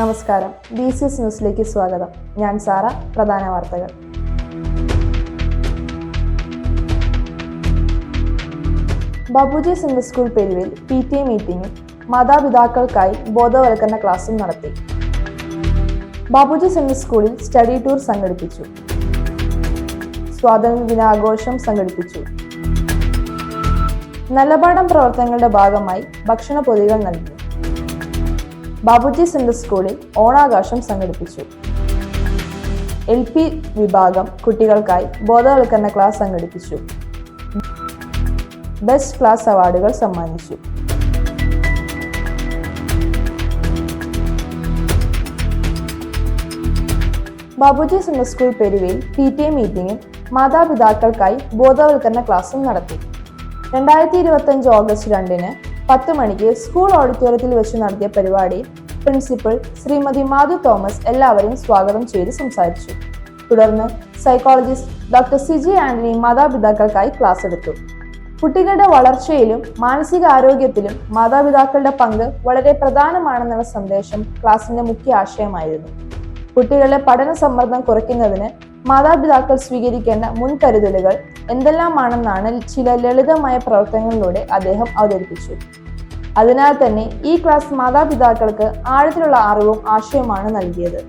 നമസ്കാരം. B C S ന്യൂസിലേക്ക് സ്വാഗതം. ഞാൻ സാറ. പ്രധാന വാർത്തകൾ. ബാബുജി സിംഗ് സ്കൂൾ പെരുവിൽ പി ടി എ മീറ്റിംഗും മാതാപിതാക്കൾക്കായി ബോധവൽക്കരണ ക്ലാസും നടത്തി. ബാബുജി സിംഗ് സ്കൂളിൽ സ്റ്റഡി ടൂർ സംഘടിപ്പിച്ചു. സ്വാതന്ത്ര്യ ദിനാഘോഷം സംഘടിപ്പിച്ചു. നല്ലപാഠം പ്രവർത്തനങ്ങളുടെ ഭാഗമായി ഭക്ഷണ പൊതികൾ നൽകി. ബാബുജി സെൻട്രൽ സ്കൂളിൽ ഓണാഘോഷം സംഘടിപ്പിച്ചു. എൽ പി വിഭാഗം കുട്ടികൾക്കായി ബോധവൽക്കരണ ക്ലാസ് സംഘടിപ്പിച്ചു. ബെസ്റ്റ് ക്ലാസ് അവാർഡുകൾ സമ്മാനിച്ചു. ബാബുജി സെൻട്രൽ സ്കൂൾ പെരുവയിൽ പി ടി എ മീറ്റിംഗും മാതാപിതാക്കൾക്കായി ബോധവൽക്കരണ ക്ലാസും നടത്തി. രണ്ടായിരത്തി ഇരുപത്തി അഞ്ച് ഓഗസ്റ്റ് രണ്ടിന് പത്ത് മണിക്ക് സ്കൂൾ ഓഡിറ്റോറിയത്തിൽ വെച്ച് നടത്തിയ പരിപാടിയിൽ പ്രിൻസിപ്പൽ ശ്രീമതി മാധു തോമസ് എല്ലാവരെയും സ്വാഗതം ചെയ്ത് സംസാരിച്ചു. തുടർന്ന് സൈക്കോളജിസ്റ്റ് ഡോക്ടർ സിജി ആന്റണി മാതാപിതാക്കൾക്കായി ക്ലാസ് എടുത്തു. കുട്ടികളുടെ വളർച്ചയിലും മാനസികാരോഗ്യത്തിലും മാതാപിതാക്കളുടെ പങ്ക് വളരെ പ്രധാനമാണെന്നുള്ള സന്ദേശം ക്ലാസിന്റെ മുഖ്യ ആശയമായിരുന്നു. കുട്ടികളുടെ പഠന സമ്മർദ്ദം കുറയ്ക്കുന്നതിന് മാതാപിതാക്കൾ സ്വീകരിക്കേണ്ട മുൻകരുതലുകൾ എന്തെല്ലാമാണെന്നാണ് ചില ലളിതമായ പ്രവർത്തനങ്ങളിലൂടെ അദ്ദേഹം അവതരിപ്പിച്ചു. അതിനാൽ തന്നെ ഈ ക്ലാസ് മാതാപിതാക്കൾക്ക് ആഴത്തിലുള്ള അറിവും ആശയവുമാണ് നൽകിയത്.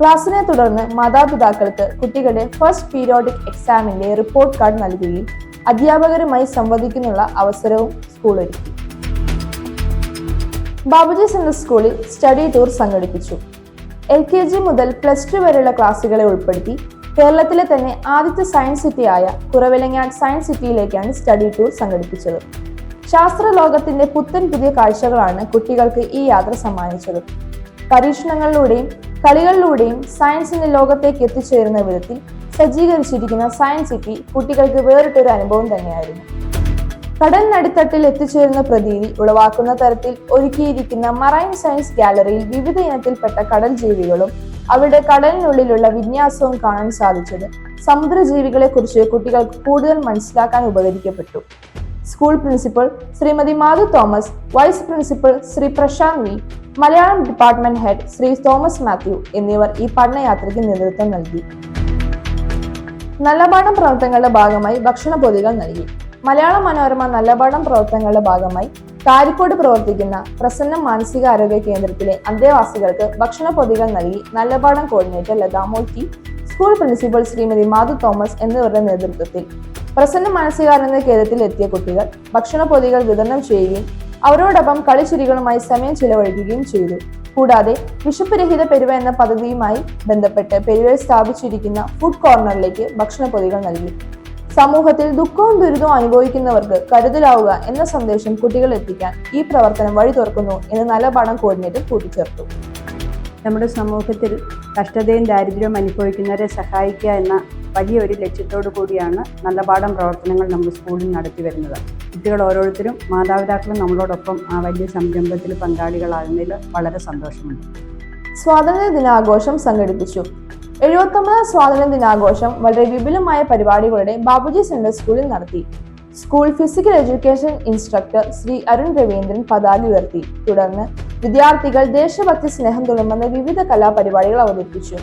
ക്ലാസ്സിനെ തുടർന്ന് മാതാപിതാക്കൾക്ക് കുട്ടികളുടെ ഫസ്റ്റ് പീരിയോഡിക് എക്സാമിന്റെ റിപ്പോർട്ട് കാർഡ് നൽകുകയും അധ്യാപകരുമായി സംവദിക്കുന്നുള്ള അവസരവും സ്കൂൾ ഒരുക്കി ബാബുജി സെൻട്രൽ സ്കൂളിൽ സ്റ്റഡി ടൂർ സംഘടിപ്പിച്ചു. എൽ കെ ജി മുതൽ പ്ലസ് ടു വരെയുള്ള ക്ലാസ്സുകളെ ഉൾപ്പെടുത്തി കേരളത്തിലെ തന്നെ ആദ്യത്തെ സയൻസ് സിറ്റിയായ കുറവിലങ്ങാട് സയൻസ് സിറ്റിയിലേക്കാണ് സ്റ്റഡി ടൂർ സംഘടിപ്പിച്ചത്. ശാസ്ത്ര ലോകത്തിന്റെ പുത്തൻ പുതിയ കാഴ്ചകളാണ് കുട്ടികൾക്ക് ഈ യാത്ര സമ്മാനിച്ചത്. പരീക്ഷണങ്ങളിലൂടെയും കളികളിലൂടെയും സയൻസിന്റെ ലോകത്തേക്ക് എത്തിച്ചേരുന്ന വിധത്തിൽ സജ്ജീകരിച്ചിരിക്കുന്ന സയൻസ് സിറ്റി കുട്ടികൾക്ക് വേറിട്ടൊരു അനുഭവം തന്നെയായിരുന്നു. കടലിനടിത്തട്ടിൽ എത്തിച്ചേരുന്ന പ്രതീതി ഉളവാക്കുന്ന തരത്തിൽ ഒരുക്കിയിരിക്കുന്ന മറൈൻ സയൻസ് ഗാലറിയിൽ വിവിധ ഇനത്തിൽപ്പെട്ട കടൽ ജീവികളും അവരുടെ കടലിനുള്ളിലുള്ള വിന്യാസവും കാണാൻ സാധിച്ചത് സമുദ്രജീവികളെ കുറിച്ച് കുട്ടികൾക്ക് കൂടുതൽ മനസ്സിലാക്കാൻ ഉപകരിക്കപ്പെട്ടു. School principal Shrimati Madhu Thomas vice principal Shri Prashanth V Malayalam department head Shri Thomas Mathew എന്നിവർ ഈ പഠനയാത്രയ്ക്ക് നേതൃത്വം നൽകി. നല്ലപാഠം പ്രവർത്തനങ്ങളുടെ ഭാഗമായി ഭക്ഷണ പൊതികൾ നൽകി. മലയാള മനോരമ നല്ലപാടം പ്രവർത്തനങ്ങളുടെ ഭാഗമായി കാരിക്കോട് പ്രവർത്തിക്കുന്ന പ്രസന്ന മാനസികാരോഗ്യ കേന്ദ്രത്തിലെ അന്തേവാസികൾക്ക് ഭക്ഷണ പൊതികൾ നൽകി Nallapadam coordinator Latha T school principal Shrimati Madhu Thomas എന്നിവരുടെ നേതൃത്വത്തിൽ പ്രസന്ന മാനസികാരോഗ്യ കേന്ദ്രത്തിൽ എത്തിയ കുട്ടികൾ ഭക്ഷണ പൊതികൾ വിതരണം ചെയ്യുകയും അവരോടൊപ്പം കളിച്ചിരികളുമായി സമയം ചിലവഴിക്കുകയും ചെയ്തു. കൂടാതെ വിശപ്പ് രഹിത പെരുവ എന്ന പദ്ധതിയുമായി ബന്ധപ്പെട്ട് പെരുവയിൽ സ്ഥാപിച്ചിരിക്കുന്ന ഫുഡ് കോർണറിലേക്ക് ഭക്ഷണ പൊതികൾ നൽകി. സമൂഹത്തിൽ ദുഃഖവും ദുരിതവും അനുഭവിക്കുന്നവർക്ക് കരുതലാവുക എന്ന സന്ദേശം കുട്ടികൾ എത്തിക്കാൻ ഈ പ്രവർത്തനം വഴി തുറക്കുന്നു എന്ന് നല്ലപാഠം കോർഡിനേറ്റർ കൂട്ടിച്ചേർത്തു. നമ്മുടെ സമൂഹത്തിൽ കഷ്ടതയും ദാരിദ്ര്യവും അനുഭവിക്കുന്നവരെ സഹായിക്കുക എന്ന വലിയൊരു ലക്ഷ്യത്തോടു കൂടിയാണ് നല്ല പാഠം പ്രവർത്തനങ്ങൾ നമ്മൾ സ്കൂളിൽ നടത്തി വരുന്നത്. കുട്ടികൾ ഓരോരുത്തരും മാതാപിതാക്കളും നമ്മളോടൊപ്പം ആ വലിയ സംരംഭത്തിൽ പങ്കാളികളാകുന്നതിൽ വളരെ സന്തോഷമുണ്ട്. സ്വാതന്ത്ര്യ ദിനാഘോഷം സംഘടിപ്പിച്ചു. എഴുപത്തൊമ്പതാം സ്വാതന്ത്ര്യ ദിനാഘോഷം വളരെ വിപുലമായ പരിപാടികളുടെ ബാബുജി സെൻട്രൽ സ്കൂളിൽ നടത്തി. School physical education instructor Shri Arun Ravindran പതാക ഉയർത്തി. തുടർന്ന് വിദ്യാർത്ഥികൾ ദേശഭക്തി സ്നേഹം തുളുമ്പുന്ന വിവിധ കലാപരിപാടികൾ അവതരിപ്പിച്ചു.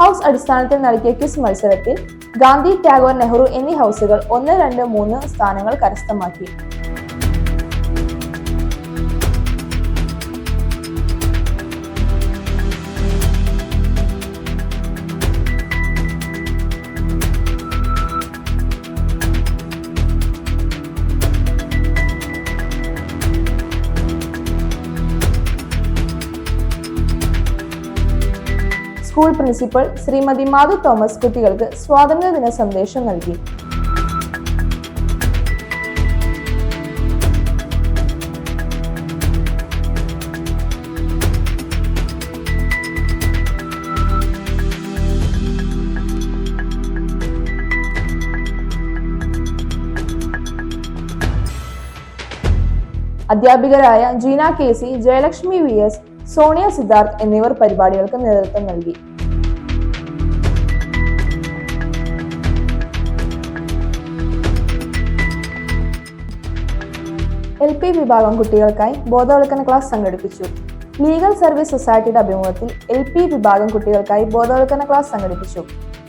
ഹൗസ് അടിസ്ഥാനത്തിൽ നടത്തിയ ക്വിസ് മത്സരത്തിൽ ഗാന്ധി ടാഗോർ നെഹ്റു എന്നീ ഹൗസുകൾ ഒന്ന് രണ്ട് മൂന്ന് സ്ഥാനങ്ങൾ കരസ്ഥമാക്കി. സ്കൂൾ പ്രിൻസിപ്പൽ ശ്രീമതി മാധു തോമസ് കുട്ടികൾക്ക് സ്വാതന്ത്ര്യദിന സന്ദേശം നൽകി. അധ്യാപികരായ Jeena K C Jayalakshmi V S Sonia Siddharth എന്നിവർ പരിപാടികൾക്ക് നേതൃത്വം നൽകി. എൽ പി വിഭാഗം കുട്ടികൾക്കായി ബോധവൽക്കരണ ക്ലാസ് സംഘടിപ്പിച്ചു. ലീഗൽ സർവീസ് സൊസൈറ്റിയുടെ അഭിമുഖത്തിൽ എൽ പി വിഭാഗം കുട്ടികൾക്കായി ബോധവൽക്കരണ ക്ലാസ് സംഘടിപ്പിച്ചു.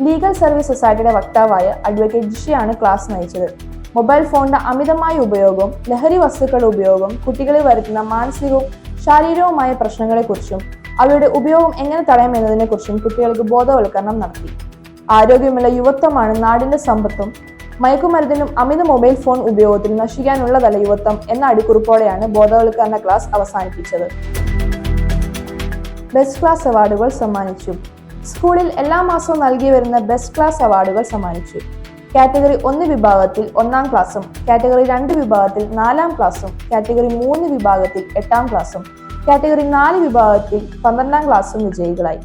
ലീഗൽ സർവീസ് സൊസൈറ്റിയുടെ വക്താവായ അഡ്വക്കേറ്റ് ജിഷിയാണ് ക്ലാസ് നയിച്ചത്. മൊബൈൽ ഫോണിന്റെ അമിതമായ ഉപയോഗവും ലഹരി വസ്തുക്കളുടെ ഉപയോഗവും കുട്ടികളിൽ വരുത്തുന്ന മാനസികവും ശാരീരികവുമായ പ്രശ്നങ്ങളെക്കുറിച്ചും അവയുടെ ഉപയോഗം എങ്ങനെ തടയാം എന്നതിനെക്കുറിച്ചും കുട്ടികൾക്ക് ബോധവൽക്കരണം നടത്തി. ആരോഗ്യമുള്ള യുവത്വമാണ് നാടിന്റെ സമ്പത്തും മയക്കുമരുന്നിനും അമിത മൊബൈൽ ഫോൺ ഉപയോഗത്തിൽ നശിക്കാനുള്ളതല്ല യുവത്വം എന്ന അടിക്കുറിപ്പോടെയാണ് ബോധവൽക്കരണ ക്ലാസ് അവസാനിപ്പിച്ചത്. ബെസ്റ്റ് ക്ലാസ് അവാർഡുകൾ സമ്മാനിച്ചു. സ്കൂളിൽ എല്ലാ മാസവും നൽകി വരുന്ന ബെസ്റ്റ് ക്ലാസ് അവാർഡുകൾ സമ്മാനിച്ചു. കാറ്റഗറി ഒന്ന് വിഭാഗത്തിൽ ഒന്നാം ക്ലാസ്സും കാറ്റഗറി രണ്ട് വിഭാഗത്തിൽ നാലാം ക്ലാസ്സും കാറ്റഗറി മൂന്ന് വിഭാഗത്തിൽ എട്ടാം ക്ലാസ്സും കാറ്റഗറി നാല് വിഭാഗത്തിൽ പന്ത്രണ്ടാം ക്ലാസ്സും വിജയികളായി.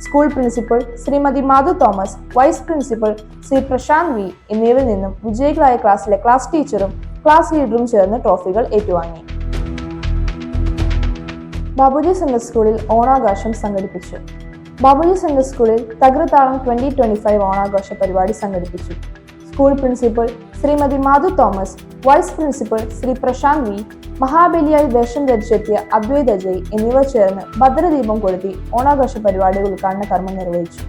School principal Shrimati Madhu Thomas vice principal Shri Prashanth V എന്നിവരിൽ നിന്നും വിജയികളായ ക്ലാസ്സിലെ ക്ലാസ് ടീച്ചറും ക്ലാസ് ലീഡറും ചേർന്ന് ട്രോഫികൾ ഏറ്റുവാങ്ങി. ബാബുജി സെൻട്രൽ സ്കൂളിൽ ഓണാഘോഷം സംഘടിപ്പിച്ചു. ബാബുജി സെൻട്രൽ സ്കൂളിൽ തകൃതാളം ട്വന്റി ട്വന്റി ഫൈവ് ഓണാഘോഷ പരിപാടി സംഘടിപ്പിച്ചു. School principal Shrimati Madhu Thomas vice principal Shri Prashanth V മഹാബലിയായി വേഷം ധരിച്ചെത്തിയ അദ്വൈത് അജയ് എന്നിവർ ചേർന്ന് ഭദ്രദീപം കൊളുത്തി ഓണാഘോഷ പരിപാടികൾ ഉദ്ഘാടന കർമ്മം നിർവഹിച്ചു.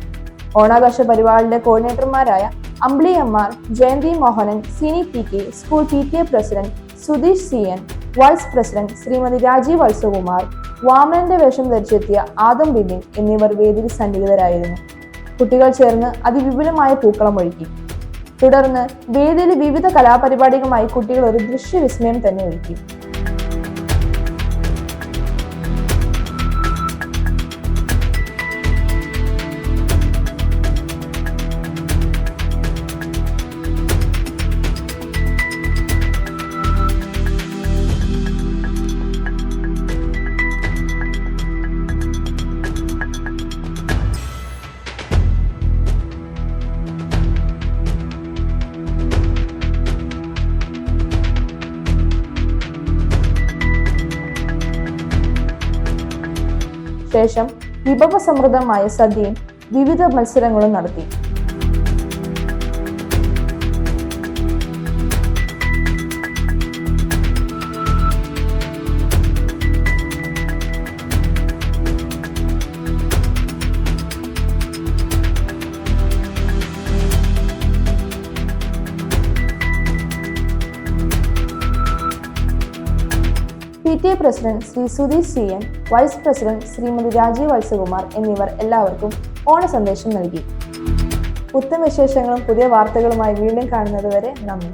ഓണാഘോഷ പരിപാടിയുടെ കോർഡിനേറ്റർമാരായ Ambili M R Jayanthi Mohanan Sini P K school T A president Sudheesh C N vice president Shrimati Rajeev Valsakumar വാമനന്റെ വേഷം ധരിച്ചെത്തിയ ആദം ബിബിൻ എന്നിവർ വേദിയിൽ സന്നിഹിതരായിരുന്നു. കുട്ടികൾ ചേർന്ന് അതിവിപുലമായ പൂക്കളം ഒരുക്കി. തുടർന്ന് വേദിയിൽ വിവിധ കലാപരിപാടികളുമായി കുട്ടികൾ ഒരു ദൃശ്യവിസ്മയം തന്നെ ഒരുക്കി. ശേഷം വിഭവസമൃദ്ധമായ സദ്യയും വിവിധ മത്സരങ്ങളും നടത്തി. A president Shri Sudheesh C N vice president Shrimati Rajeev Valsakumar എന്നിവർ എല്ലാവർക്കും ഓണ സന്ദേശം നൽകി. ഉത്തമവിശേഷങ്ങളും പുതിയ വാർത്തകളുമായി വീണ്ടും കാണുന്നതുവരെ നന്ദി.